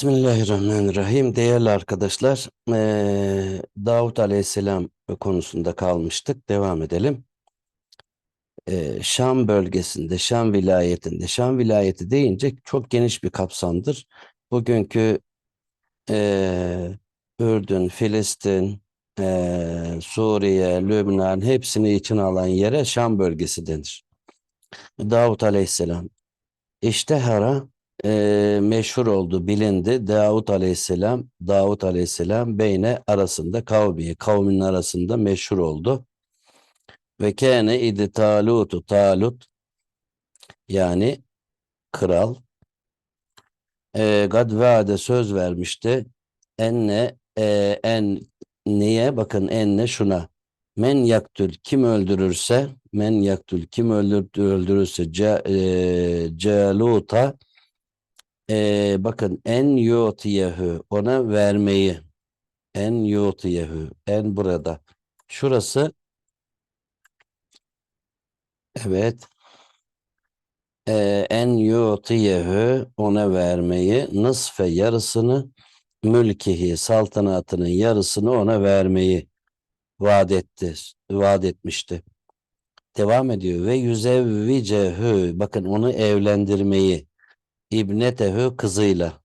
Bismillahirrahmanirrahim. Değerli arkadaşlar, Davut Aleyhisselam konusunda kalmıştık. Devam edelim. Şam bölgesinde, Şam vilayetinde, Şam vilayeti deyince çok geniş bir kapsamdır. Bugünkü Ürdün, Filistin, Suriye, Lübnan hepsini içine alan yere Şam bölgesi denir. Davut Aleyhisselam İştehara e, meşhur oldu, bilindi. Davut Aleyhisselam, Davut Aleyhisselam beyne arasında kavmi, kavmin arasında meşhur oldu. Ve kâne idi talutu, talut yani kral e, gad vaade söz vermişti. Enne e, en niye bakın enne şuna men yaktül kim öldürürse men yaktül kim öldür, öldürürse ce, e, celuta e, bakın en yutiyehu ona vermeyi. En yutiyehu en burada. Şurası. Evet. E, en yutiyehu ona vermeyi. Nısfe yarısını mülkihi saltanatının yarısını ona vermeyi vaat etti vaat etmişti. Devam ediyor. Ve yüzevvicehu bakın onu evlendirmeyi İbnetehu kızıyla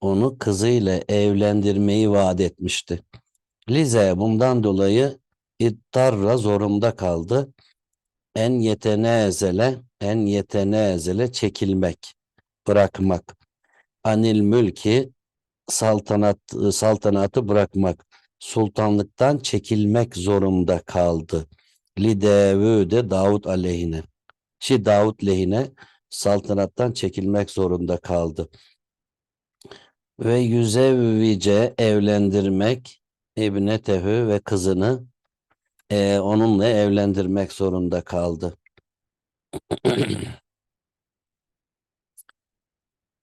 onu kızıyla evlendirmeyi vaat etmişti. Lize bundan dolayı ittarra zorunda kaldı. En yetenezele en yetenezele çekilmek, bırakmak. Anil mülki saltanat saltanatı bırakmak. Sultanlıktan çekilmek zorunda kaldı. Lidevüde Davut aleyhine. Şi Davut lehine saltanattan çekilmek zorunda kaldı. Ve yüzevvice evlendirmek İbnetehu ve kızını e, onunla evlendirmek zorunda kaldı.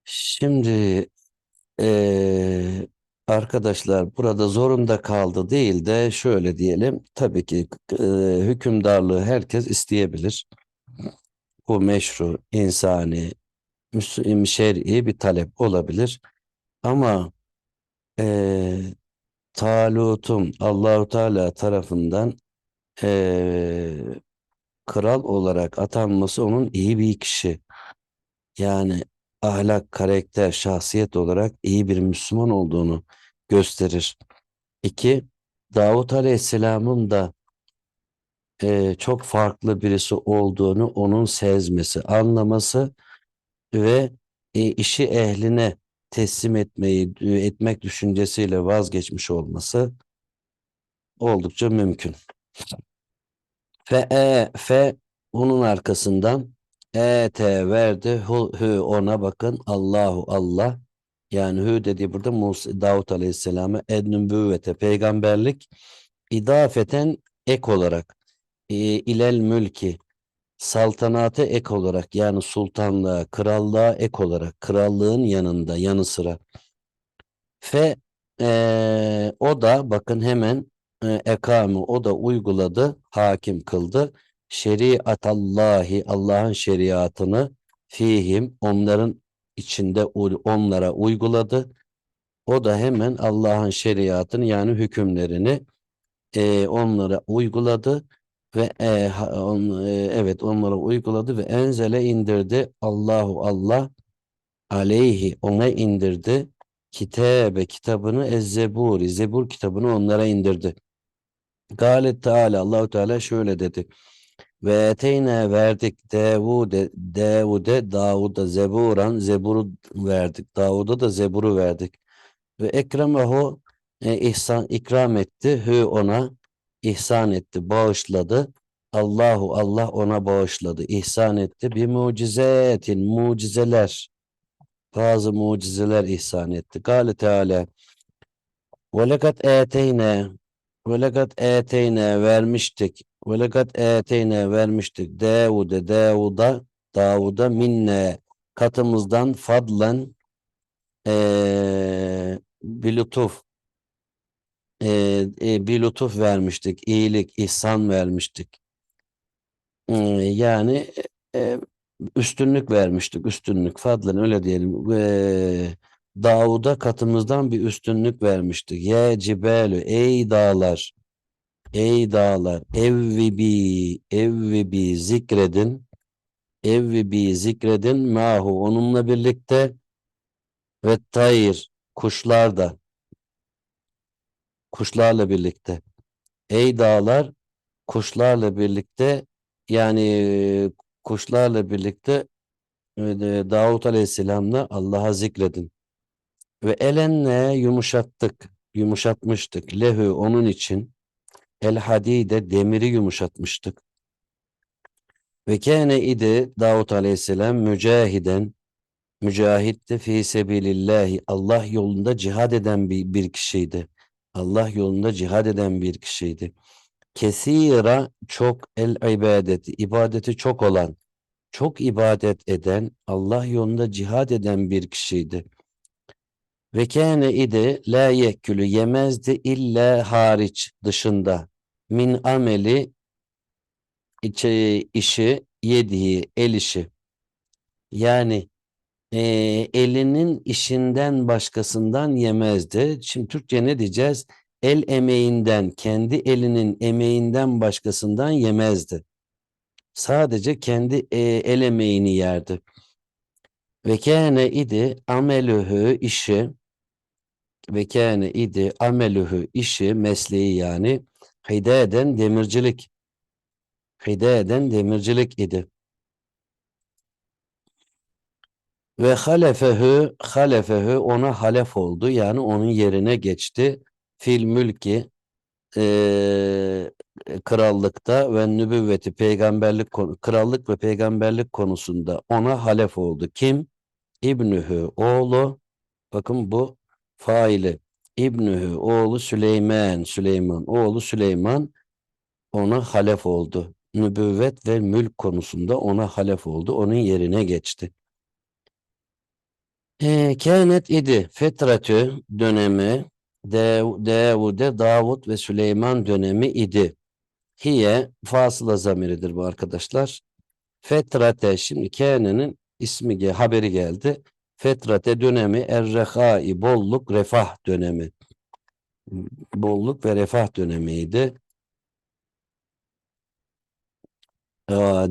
Şimdi e, arkadaşlar burada zorunda kaldı değil de şöyle diyelim tabii ki e, hükümdarlığı herkes isteyebilir bu meşru, insani, müslim, şer'i bir talep olabilir. Ama e, Talut'un Allahu Teala tarafından e, kral olarak atanması onun iyi bir kişi. Yani ahlak, karakter, şahsiyet olarak iyi bir Müslüman olduğunu gösterir. İki, Davut Aleyhisselam'ın da e, çok farklı birisi olduğunu onun sezmesi, anlaması ve e, işi ehline teslim etmeyi etmek düşüncesiyle vazgeçmiş olması oldukça mümkün. Fe e fe onun arkasından e te verdi hu, hü ona bakın Allahu Allah yani hü dediği burada Musa, Davut Aleyhisselam'a ednübüvvete peygamberlik idafeten ek olarak e, ilel mülki saltanata ek olarak yani sultanlığa, krallığa ek olarak krallığın yanında yanı sıra fe e, o da bakın hemen e, ekamı o da uyguladı, hakim kıldı. Şeriatallahi Allah'ın şeriatını fihim onların içinde onlara uyguladı. O da hemen Allah'ın şeriatını yani hükümlerini e, onlara uyguladı ve e, on, e, evet onlara uyguladı ve enzele indirdi Allahu Allah aleyhi ona indirdi kitabe kitabını ezzeburi zebur kitabını onlara indirdi. Galet Teala Allahu Teala şöyle dedi. Ve eteyne verdik Davude Davude Davud'a zeburan zeburu verdik. Davud'a da zeburu verdik. Ve ekremehu e, ihsan ikram etti hü ona ihsan etti, bağışladı. Allahu Allah ona bağışladı, ihsan etti. Bir mucizetin, mucizeler, bazı mucizeler ihsan etti. Gale Teala ve lekad eteyne ve eteyne vermiştik ve lekad eteyne vermiştik Davud'e Davud'a Davud'a minne katımızdan fadlen ee, bir lütuf e, e, bir lütuf vermiştik, iyilik, ihsan vermiştik. E, yani e, üstünlük vermiştik, üstünlük, fadlen öyle diyelim. E, Davud'a katımızdan bir üstünlük vermiştik. Ye cibelü ey dağlar ey dağlar evvibi evvibi zikredin evvibi zikredin mahu onunla birlikte ve tayr kuşlar da kuşlarla birlikte ey dağlar kuşlarla birlikte yani kuşlarla birlikte e, Davut Aleyhisselam'la Allah'a zikredin. Ve elenne yumuşattık, yumuşatmıştık. Lehü onun için el hadide demiri yumuşatmıştık. Ve kâne idi Davut Aleyhisselam mücahiden mücahitti fi sebilillahi Allah yolunda cihad eden bir, bir kişiydi. Allah yolunda cihad eden bir kişiydi. Kesira çok el ibadeti, ibadeti çok olan, çok ibadet eden, Allah yolunda cihad eden bir kişiydi. Ve kâne idi la yekkülü yemezdi illa hariç dışında min ameli içi, işi yediği el işi. Yani e, elinin işinden başkasından yemezdi. Şimdi Türkçe ne diyeceğiz? El emeğinden, kendi elinin emeğinden başkasından yemezdi. Sadece kendi e, el emeğini yerdi. Ve kâne idi amelühü işi ve kâne idi amelühü işi mesleği yani hideden demircilik hideden demircilik idi. Ve halefehü halefehü ona halef oldu yani onun yerine geçti fil mülki eee, krallıkta ve nübüvveti peygamberlik krallık ve peygamberlik konusunda ona halef oldu. Kim? İbnühü oğlu bakın bu faili İbnühü oğlu Süleyman Süleyman oğlu Süleyman ona halef oldu. Nübüvvet ve mülk konusunda ona halef oldu. Onun yerine geçti. E, kânet idi fetretü dönemi Dav- Davud'e Davud ve Süleyman dönemi idi. Hiye fasıla zamiridir bu arkadaşlar. Fetrate şimdi kânenin ismi haberi geldi. Fetrate dönemi errehai bolluk refah dönemi. Bolluk ve refah dönemiydi.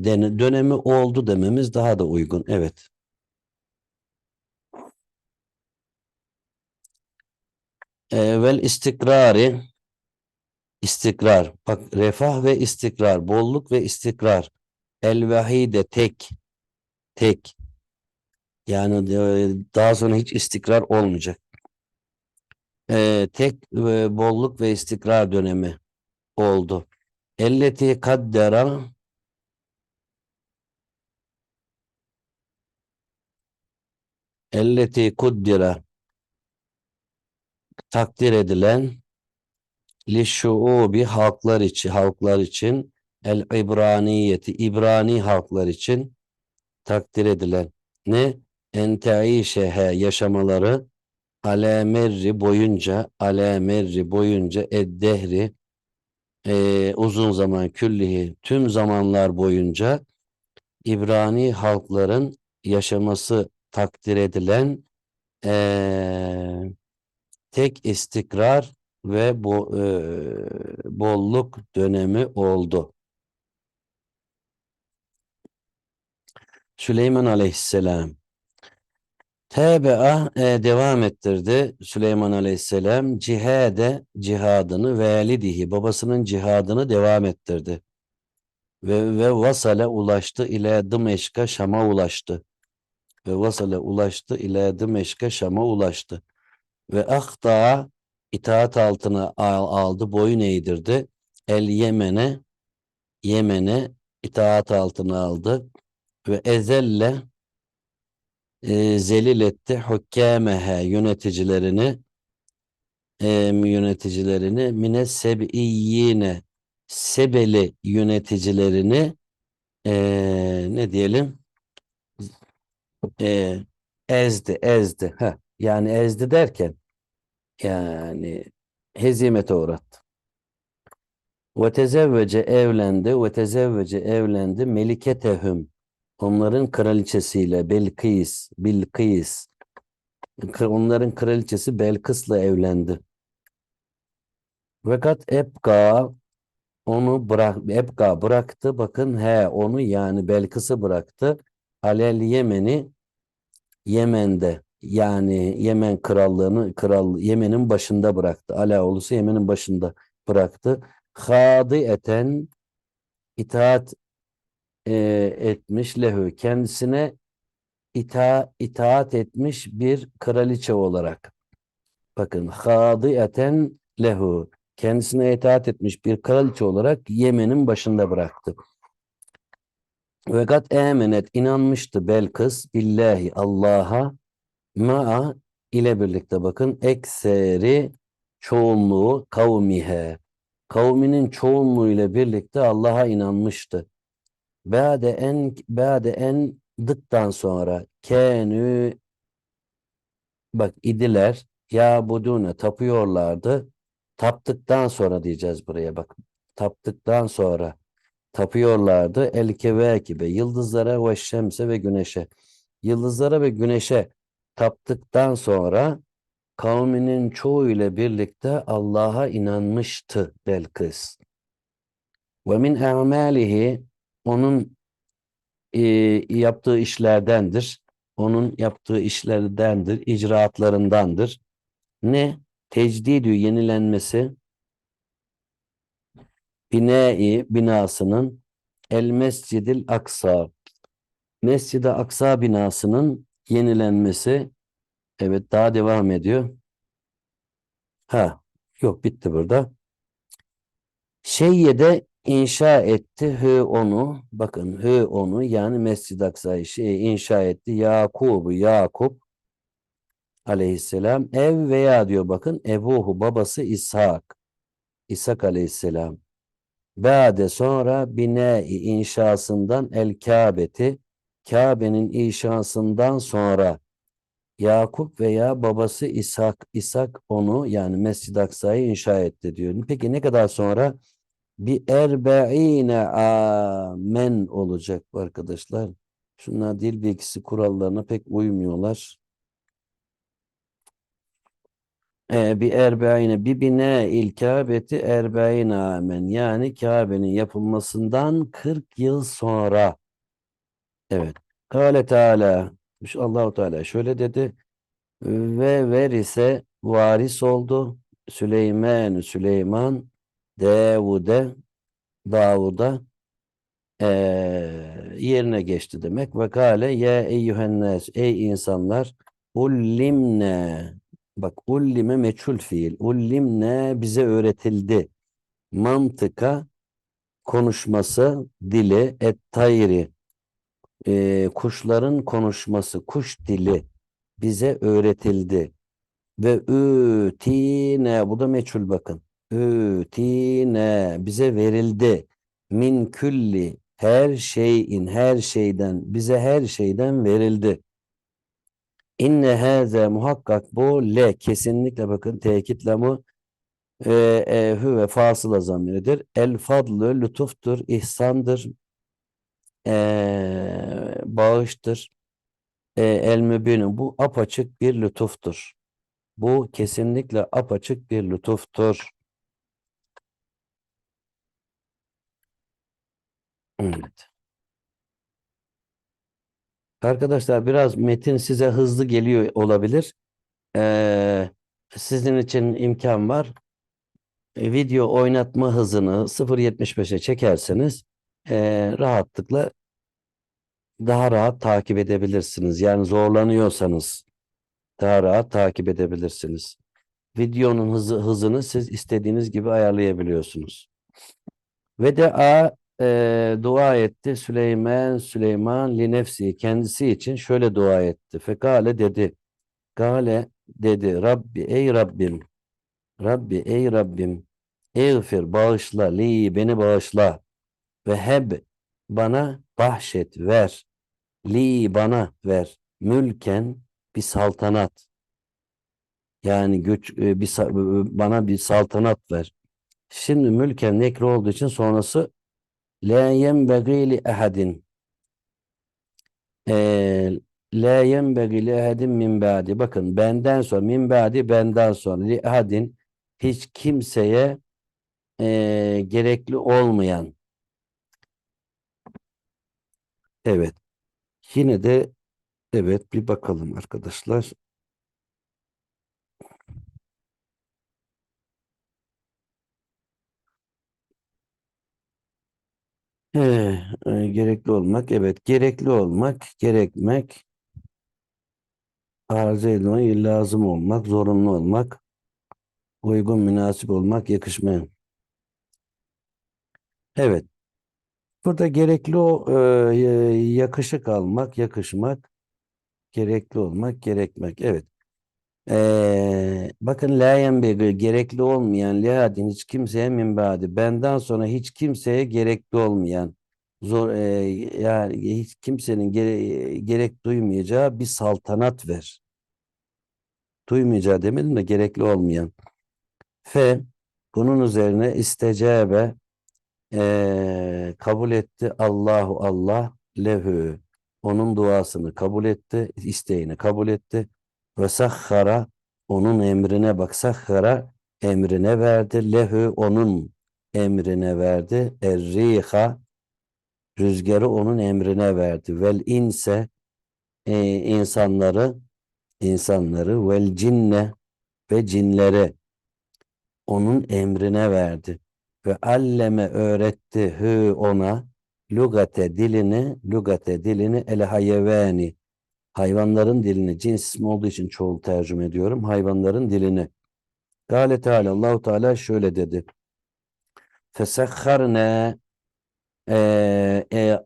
Dene- dönemi oldu dememiz daha da uygun. Evet. Ee, vel istikrari istikrar. Bak refah ve istikrar, bolluk ve istikrar. El vahide tek tek. Yani e, daha sonra hiç istikrar olmayacak. Ee, tek e, bolluk ve istikrar dönemi oldu. Elleti kaddera elleti kuddira takdir edilen li şuubi halklar için halklar için el ibraniyeti İbrani halklar için takdir edilen. Ne? Enteişehe yaşamaları ale merri boyunca ale merri boyunca eddehri e, uzun zaman küllihi tüm zamanlar boyunca İbrani halkların yaşaması takdir edilen e, tek istikrar ve bo, e, bolluk dönemi oldu. Süleyman Aleyhisselam Tebea e, devam ettirdi Süleyman Aleyhisselam cihade cihadını velidihi babasının cihadını devam ettirdi. Ve ve vasale ulaştı ile Dımeşk'a Şam'a ulaştı. Ve vasale ulaştı ile Dımeşk'a Şam'a ulaştı. Ve ahta itaat altına al- aldı, boyun eğdirdi. El Yemen'e Yemen'e itaat altına aldı. Ve ezelle e, zelil etti hukkamehe yöneticilerini e, yöneticilerini mine sebiyyine sebeli yöneticilerini e, ne diyelim? E, ezdi ezdi. Ha yani ezdi derken yani hezimete uğrattı. Ve tezevvece evlendi ve tezevvece evlendi meliketehum onların kraliçesiyle Belkıs Bilkıs Kı- Onların kraliçesi Belkıs'la evlendi. Fakat Ebka onu bırak Ebka bıraktı. Bakın he onu yani Belkıs'ı bıraktı. Alel Yemen'i Yemen'de yani Yemen krallığını kral Yemen'in başında bıraktı. Ala ulusu Yemen'in başında bıraktı. Hadieten itaat e, etmiş lehü kendisine ita, itaat etmiş bir kraliçe olarak. Bakın hadieten lehu kendisine itaat etmiş bir kraliçe olarak Yemen'in başında bıraktı. Ve kat emenet inanmıştı Belkıs billahi Allah'a ma'a ile birlikte bakın ekseri çoğunluğu kavmihe kavminin çoğunluğu ile birlikte Allah'a inanmıştı. Ba'de en ba'de en dıktan sonra kenü bak idiler ya budune tapıyorlardı. Taptıktan sonra diyeceğiz buraya bak. Taptıktan sonra tapıyorlardı. El kevakibe yıldızlara ve şemse ve güneşe. Yıldızlara ve güneşe taptıktan sonra kavminin çoğu ile birlikte Allah'a inanmıştı Belkıs. Ve min a'malihi onun e, yaptığı işlerdendir. Onun yaptığı işlerdendir, icraatlarındandır. Ne? Tecdidü yenilenmesi, binai binasının El Mescidil Aksa Mescid-i Aksa binasının yenilenmesi evet daha devam ediyor. Ha yok bitti burada. Şeyye'de inşa etti hı onu bakın hı onu yani Mescid-i Aksa'yı şey inşa etti Yakub'u Yakup aleyhisselam ev veya diyor bakın ebuhu babası İshak İshak aleyhisselam Bade sonra bine inşasından el Kabe'ti Kabe'nin inşasından sonra Yakup veya babası İshak İshak onu yani Mescid-i Aksa'yı inşa etti diyor. Peki ne kadar sonra? Bir erbe'ine amen olacak bu arkadaşlar. Şunlar dil bilgisi kurallarına pek uymuyorlar. Ee, bir erbe'ine bir bine il Kabe'ti erbe'ine amen. Yani Kabe'nin yapılmasından 40 yıl sonra. Evet. Kâle Teala Allahu Teala şöyle dedi. Ve verise varis oldu. Süleyman Süleyman Davud'e Davud'a eee, yerine geçti demek. Ve kâle ya eyyühennes ey insanlar ullimne bak ullime meçhul fiil. Ullimne bize öğretildi. Mantıka konuşması dili et tayri e, kuşların konuşması, kuş dili bize öğretildi. Ve ütine, bu da meçhul bakın. Ütine, bize verildi. Min külli, her şeyin, her şeyden, bize her şeyden verildi. İnne haze muhakkak bu le, kesinlikle bakın tekit lamı e, e, hüve fasıla zamiridir. El fadlü lütuftur, ihsandır, eee, bağıştır. Eee, el mübinü bu apaçık bir lütuftur. Bu kesinlikle apaçık bir lütuftur. Evet. Arkadaşlar biraz metin size hızlı geliyor olabilir. Eee, sizin için imkan var. E, video oynatma hızını 0.75'e çekerseniz eee, rahatlıkla daha rahat takip edebilirsiniz. Yani zorlanıyorsanız daha rahat takip edebilirsiniz. Videonun hızı, hızını siz istediğiniz gibi ayarlayabiliyorsunuz. Ve de a e, dua etti Süleyman Süleyman li nefsi kendisi için şöyle dua etti. Fekale dedi. Gale dedi Rabbi ey Rabbim Rabbi ey Rabbim eğfir bağışla li beni bağışla ve heb bana bahşet ver li bana ver mülken bir saltanat yani güç e, bir sa- e, bana bir saltanat ver. Şimdi mülken nekre olduğu için sonrası la yenbagî li ehadin. La yenbegi li ehadin min ba'di. Bakın benden sonra min ba'di benden sonra li ehadin hiç kimseye eee, gerekli olmayan. Evet. Yine de evet bir bakalım arkadaşlar. Ee, e, gerekli olmak, evet. Gerekli olmak, gerekmek, arz edilmek, lazım olmak, zorunlu olmak, uygun, münasip olmak, yakışmayan. Evet. Burada gerekli o e, yakışık almak, yakışmak, gerekli olmak, gerekmek. Evet. Ee, bakın la yenbegü gerekli olmayan lihadin hiç kimseye min ba'di. Benden sonra hiç kimseye gerekli olmayan zor e, yani hiç kimsenin gere- gerek duymayacağı bir saltanat ver. Duymayacağı demedim de gerekli olmayan. Fe bunun üzerine istecebe eee, kabul etti. Allahu Allah lehü onun duasını kabul etti, isteğini kabul etti. Ve sahhara onun emrine bak sahhara emrine verdi. Lehü onun emrine verdi. Erriha rüzgarı onun emrine verdi. Vel inse e, insanları insanları vel cinne ve cinleri onun emrine verdi. Ve alleme öğretti hü ona lugate dilini, lugate dilini el hayvani hayvanların dilini cins ismi olduğu için çoğul tercüme ediyorum. Hayvanların dilini. Gale Teala Allahu Teala şöyle dedi. Fesehharne e, e,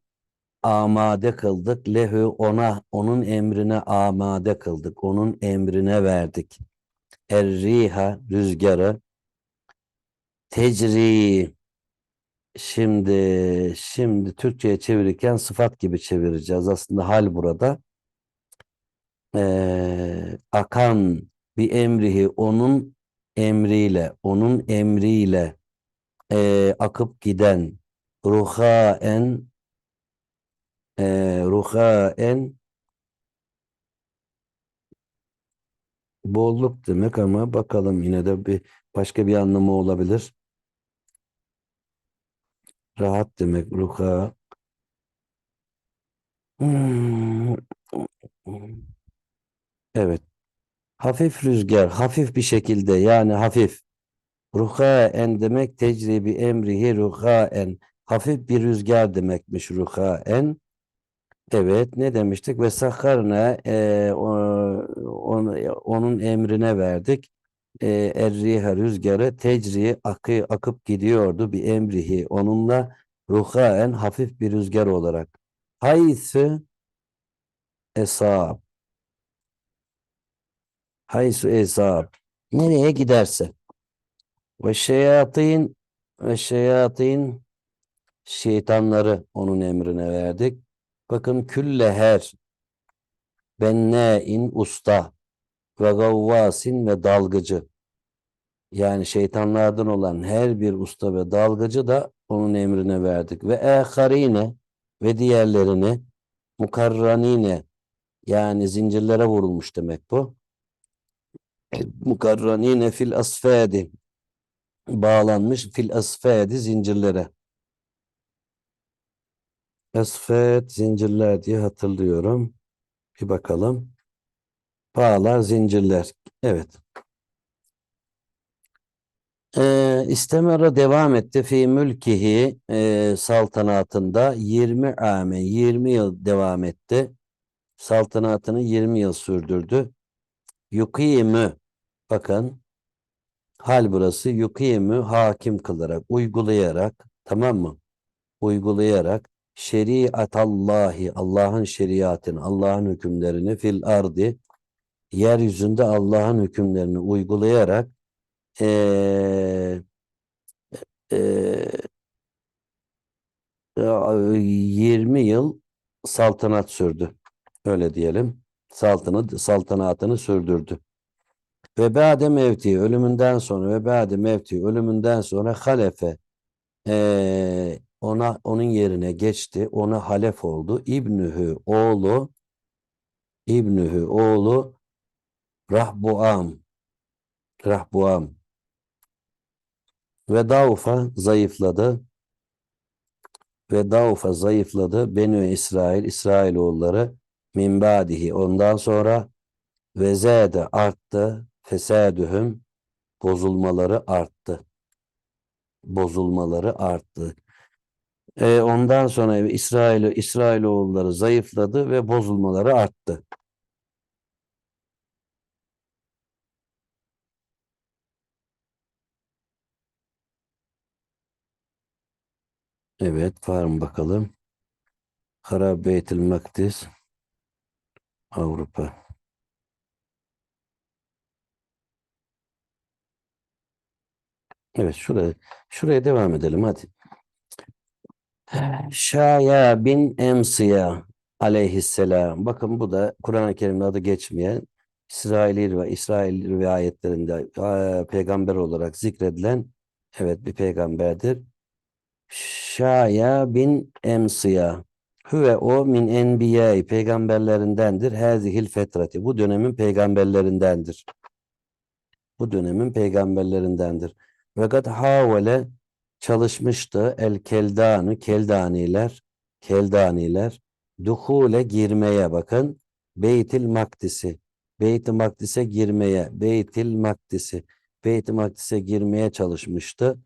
amade kıldık lehü ona onun emrine amade kıldık. Onun emrine verdik. Erriha rüzgarı Tecri. Şimdi şimdi Türkçe'ye çevirirken sıfat gibi çevireceğiz. Aslında hal burada. Ee, akan bir emrihi onun emriyle, onun emriyle ee, akıp giden ruhaen ee, ruhaen bolluk demek ama bakalım yine de bir başka bir anlamı olabilir. Rahat demek. Hmm. Evet. Hafif rüzgar, hafif bir şekilde yani hafif. Ruhaen demek tecribi emrihi ruhaen. Hafif bir rüzgar demekmiş ruhaen. Evet ne demiştik? Ve sakharna e, o, onu, onun emrine verdik. E, erriha rüzgarı tecri akı, akıp gidiyordu bir emrihi. Onunla ruhaen hafif bir rüzgar olarak. Haysı esab. Haysu esab. Nereye giderse. Ve şeyatin ve şeyatin şeytanları onun emrine verdik. Bakın külle her bennâin usta ve gavvasin ve dalgıcı. Yani şeytanlardan olan her bir usta ve dalgıcı da onun emrine verdik. Ve eharine ve diğerlerini mukarranine yani zincirlere vurulmuş demek bu. Mukarranine fil asfadi bağlanmış fil asfadi zincirlere. Asfad zincirler diye hatırlıyorum. Bir bakalım. Bağlar zincirler. Evet. Ee, istemara devam etti fi mülkihi e, saltanatında 20 ame 20 yıl devam etti. Saltanatını 20 yıl sürdürdü. Yukimü bakın hal burası yukimü hakim kılarak uygulayarak tamam mı? Uygulayarak şeriatallahi Allah'ın şeriatını Allah'ın hükümlerini fil ardi yeryüzünde Allah'ın hükümlerini uygulayarak eee eee, 20 yıl saltanat sürdü. Öyle diyelim. Saltanat, saltanatını sürdürdü. Ve ba'de mevti ölümünden sonra ve ba'de mevti ölümünden sonra halefe eee, ona onun yerine geçti. Ona halef oldu. İbnühü oğlu İbnühü oğlu Rahbuam. Rahbuam. Ve Daufa zayıfladı. Ve Daufa zayıfladı Benü İsrail İsrailoğulları min ba'dihi. Ondan sonra ve zâde arttı. Fesadühüm bozulmaları arttı. Bozulmaları arttı. E, ondan sonra İsrail İsrailoğulları zayıfladı ve bozulmaları arttı. Evet, var mı bakalım? Harab Beytül Makdis Avrupa. Evet, şuraya şuraya devam edelim hadi. Şaya bin Emsiya aleyhisselam. Bakın bu da Kur'an-ı Kerim'de adı geçmeyen İsraili ve İsrail rivayetlerinde peygamber olarak zikredilen evet bir peygamberdir. Şaya bin Emsiya. Hüve o min enbiyai peygamberlerindendir. Hazihil fetrati. Bu dönemin peygamberlerindendir. Bu dönemin peygamberlerindendir. Ve kad havale çalışmıştı el keldanu keldaniler keldaniler duhule girmeye bakın Beytil Makdisi Beyt-i Makdis'e girmeye Beytil Makdisi Beyt-i Makdis'e girmeye çalışmıştı.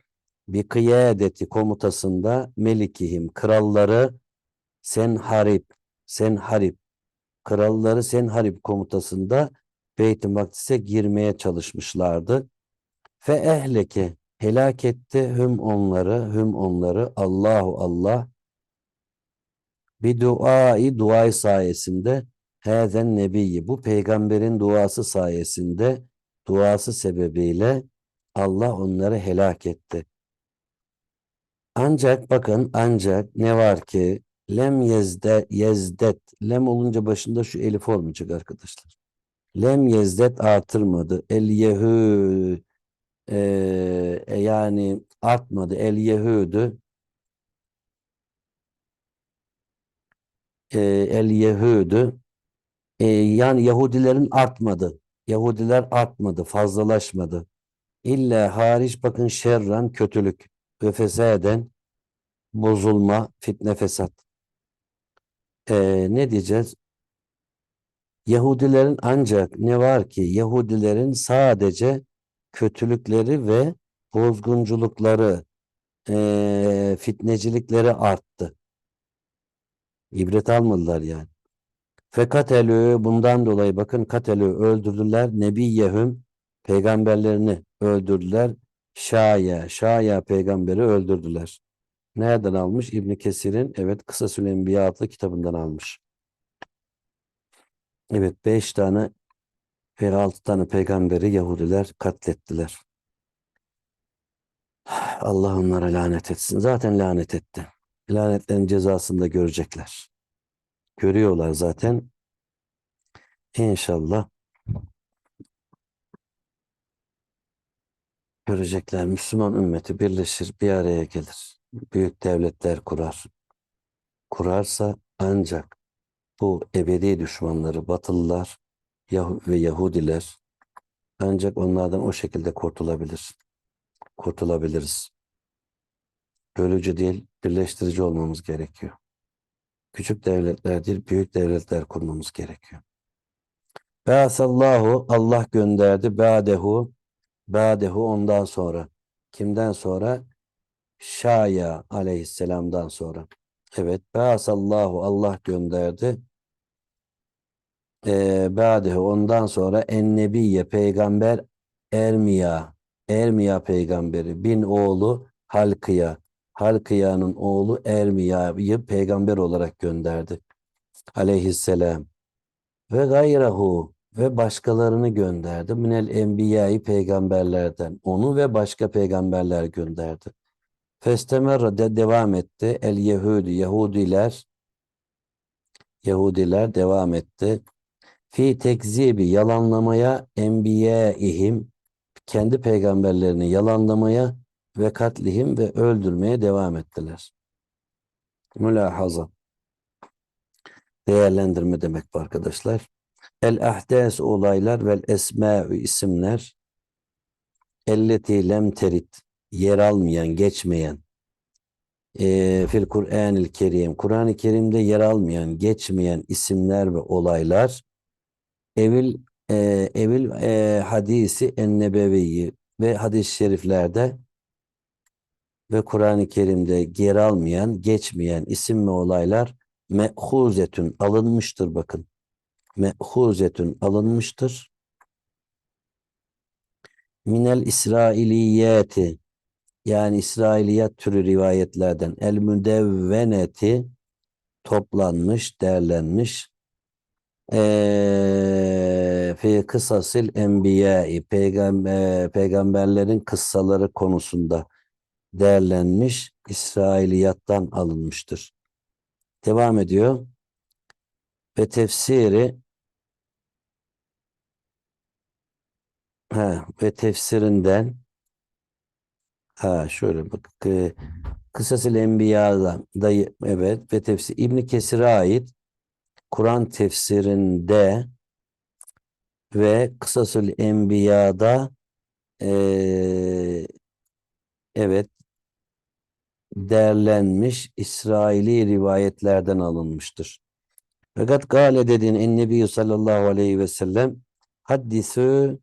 Bir kıyadeti komutasında melikihim kralları sen harip sen harip kralları sen harip komutasında Beyt-i Makdis'e girmeye çalışmışlardı. Fe ehleke helak etti hüm onları hüm onları Allahu Allah bir duai duay sayesinde hezen nebiyyi bu peygamberin duası sayesinde duası sebebiyle Allah onları helak etti. Ancak bakın ancak ne var ki lem yezde yezdet lem olunca başında şu elif olmayacak arkadaşlar. Lem yezdet artırmadı. El yehü e, yani artmadı. El Yehudü e, El Yehudü e, yani Yahudilerin artmadı. Yahudiler artmadı, fazlalaşmadı. İlla hariç bakın şerran kötülük ve fesaden bozulma, fitne fesat. E, ne diyeceğiz? Yahudilerin ancak ne var ki Yahudilerin sadece kötülükleri ve bozgunculukları, e, fitnecilikleri arttı. İbret almadılar yani. Fekatelü bundan dolayı bakın katelü öldürdüler. Nebiyehüm peygamberlerini öldürdüler. Şaya, Şaya peygamberi öldürdüler. Nereden almış? İbn Kesir'in evet Kısa Süleyman adlı kitabından almış. Evet beş tane ve altı tane peygamberi Yahudiler katlettiler. Allah onlara lanet etsin. Zaten lanet etti. Lanetlerin cezasını da görecekler. Görüyorlar zaten. İnşallah görecekler. Müslüman ümmeti birleşir, bir araya gelir. Büyük devletler kurar. Kurarsa ancak bu ebedi düşmanları Batılılar ve Yahudiler ancak onlardan o şekilde kurtulabilir. Kurtulabiliriz. Bölücü değil, birleştirici olmamız gerekiyor. Küçük devletler değil, büyük devletler kurmamız gerekiyor. Bâsallahu Allah gönderdi ba'dehu ba'dehu ondan sonra. Kimden sonra? Şaya aleyhisselamdan sonra. Evet, bâsallahu Allah gönderdi e, ba'dehu ondan sonra ennebiye peygamber Ermiya Ermiya peygamberi bin oğlu Halkıya Halkıya'nın oğlu Ermiya'yı peygamber olarak gönderdi. Aleyhisselam. Ve gayrahu ve başkalarını gönderdi. Minel enbiyayı peygamberlerden. Onu ve başka peygamberler gönderdi. Festemerra de devam etti. El Yehudi Yahudiler Yahudiler devam etti fi tekzibi yalanlamaya ihim kendi peygamberlerini yalanlamaya ve katlihim ve öldürmeye devam ettiler. Mülahaza değerlendirme demek bu arkadaşlar. El ahdes olaylar vel esma'u isimler elleti lem terit yer almayan, geçmeyen e, fil Kur'anil Kerim Kur'an-ı Kerim'de yer almayan, geçmeyen isimler ve olaylar evil e, evil e, hadisi ennebeviyi ve hadis-i şeriflerde ve Kur'an-ı Kerim'de yer almayan, geçmeyen isim ve olaylar me'huzetün alınmıştır bakın. Me'huzetün alınmıştır. Minel İsrailiyeti yani İsrailiyat türü rivayetlerden el müdevveneti toplanmış, derlenmiş eee fi kısasil enbiyai peygamber, peygamberlerin kıssaları konusunda değerlenmiş İsrailiyattan alınmıştır. Devam ediyor. Ve tefsiri ha, ve tefsirinden ha şöyle bak e, Kısasil Enbiya'dan da evet ve tefsir İbn Kesir'e ait Kur'an tefsirinde ve Kısasül Enbiya'da eee evet derlenmiş İsraili rivayetlerden alınmıştır. Fakat gale dediğin ennebi sallallahu aleyhi ve sellem haddisü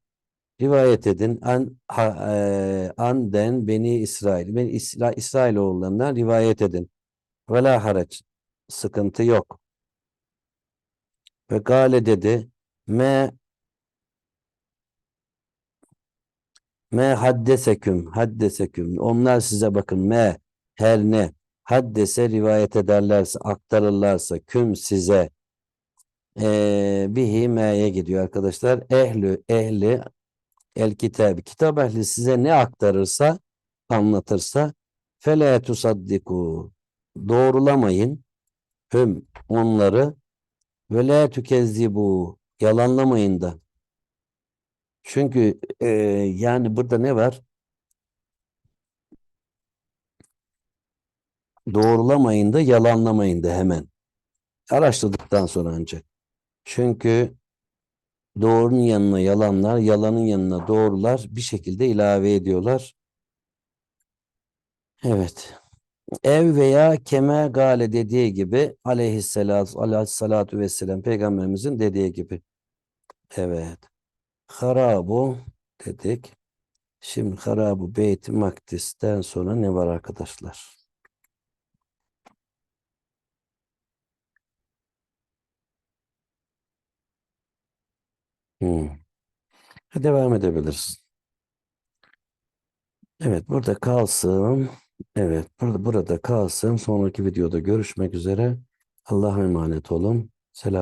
rivayet edin. An ha, e, an den beni İsrail. Beni İsra, İsrailoğullarından rivayet edin. Ve la haraç sıkıntı yok. Ve gale dedi me me haddeseküm haddeseküm. Onlar size bakın me her ne haddese rivayet ederlerse aktarırlarsa küm size. E, bihi me'ye gidiyor arkadaşlar. Ehli ehli el kitabı kitap ehli size ne aktarırsa anlatırsa fele tusaddiku. Doğrulamayın. Hüm onları. Ve la tükezzibu. Yalanlamayın da. Çünkü e, yani burada ne var? Doğrulamayın da yalanlamayın da hemen. Araştırdıktan sonra ancak. Çünkü doğrunun yanına yalanlar, yalanın yanına doğrular bir şekilde ilave ediyorlar. Evet. Ev veya keme gale dediği gibi aleyhissalatu, aleyhissalatu vesselam peygamberimizin dediği gibi. Evet. Harabu dedik. Şimdi harabu beyt makdisten sonra ne var arkadaşlar? Hmm. Devam edebiliriz. Evet burada kalsın. Evet burada, burada kalsın. Sonraki videoda görüşmek üzere. Allah'a emanet olun. Selam.